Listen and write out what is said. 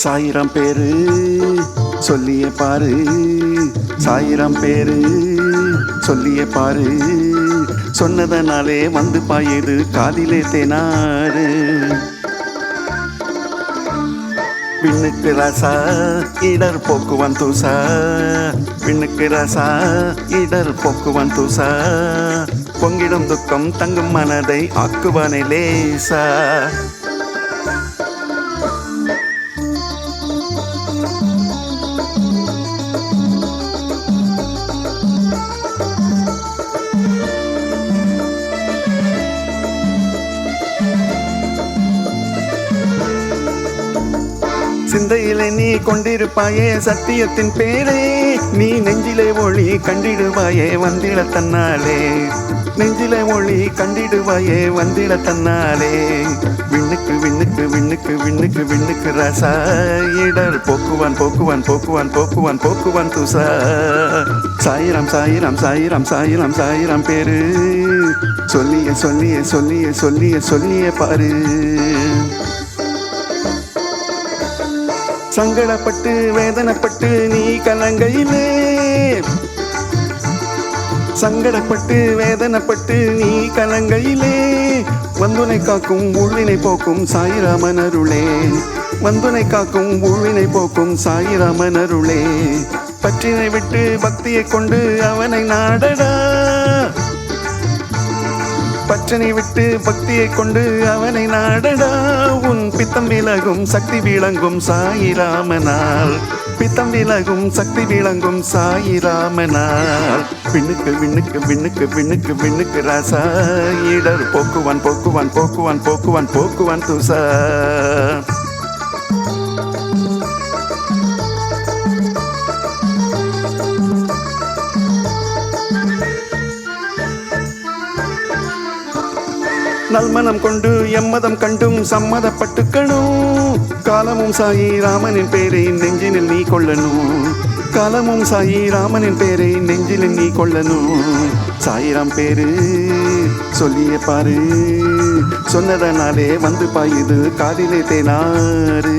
சாயிரம் பேரு சொல்லிய பாரு. சாயிரம் பேரு சொல்லிய பாரு. சொன்னதனாலே வந்து பாயுது காதிலே தேனாறு. விண்ணுக்கு ராசா இடர் போக்குவன் தூசா. விண்ணுக்கு ராசா இடர் போக்குவன் தூசா. பொங்கிடும் துக்கம் தங்கும் மனதை ஆக்குவானே லேசா. சிந்தையிலே நீ கொண்டிருப்பாயே சத்தியத்தின் பேரே. நீ நெஞ்சிலே ஒளி கண்டிடுவாயே வந்திட தன்னாலே. நெஞ்சிலே ஒளி கண்டிடுவாயே வந்திட தன்னாலே. விண்ணுக்கு விண்ணுக்கு விண்ணுக்கு விண்ணுக்கு விண்ணுக்கு ரசா. இடர் போக்குவான் போக்குவான் போக்குவான் போக்குவான் போக்குவான் துசா. சாயிரம் சாயிரம் சாயிரம் சாயிரம் சாயிரம் பேரு. சொல்லிய சொல்லிய சொல்லிய சொல்லிய சொல்லிய பாரு. சங்கடப்பட்டு வேதனைப்பட்டு நீ கலங்கையிலே. சங்கடப்பட்டு வேதனைப்பட்டு நீ கலங்கையிலே. வந்துனை காக்கும் உள்ளினை போக்கும் சாயிராமன் அருளே. வந்துனை காக்கும் உள்ளினை போக்கும் சாயிராமன் அருளே. பற்றினை விட்டு பக்தியை கொண்டு அவனை நாடடா. பற்றனை விட்டு பக்தியை கொண்டு அவனை நாடடா. பித்தம் விலகும் சக்தி விளங்கும் சாயிராமனால் பித்தம் விலகும் சக்தி விளங்கும் சாயிராமனால் விண்ணுக்கு விண்ணுக்கு விண்ணுக்கு விண்ணுக்கு விண்ணுக்கு ராசா இடர் போக்குவான் போக்குவான் போக்குவான் போக்குவான் போக்குவான் துசா. நல்மனம் கொண்டு எம்மதம் கண்டும் சம்மதப்பட்டுக்கணும். காலமும் சாயி ராமனின் பேரை நெஞ்சினில் நீ கொள்ளணும். காலமும் சாயி ராமனின் பேரை நெஞ்சிலில் நீ கொள்ளணும். சாயிராம் பேரு சொல்லிய பாரு. சொன்னதனாலே வந்து பாயுது காதிலே தேனாறு.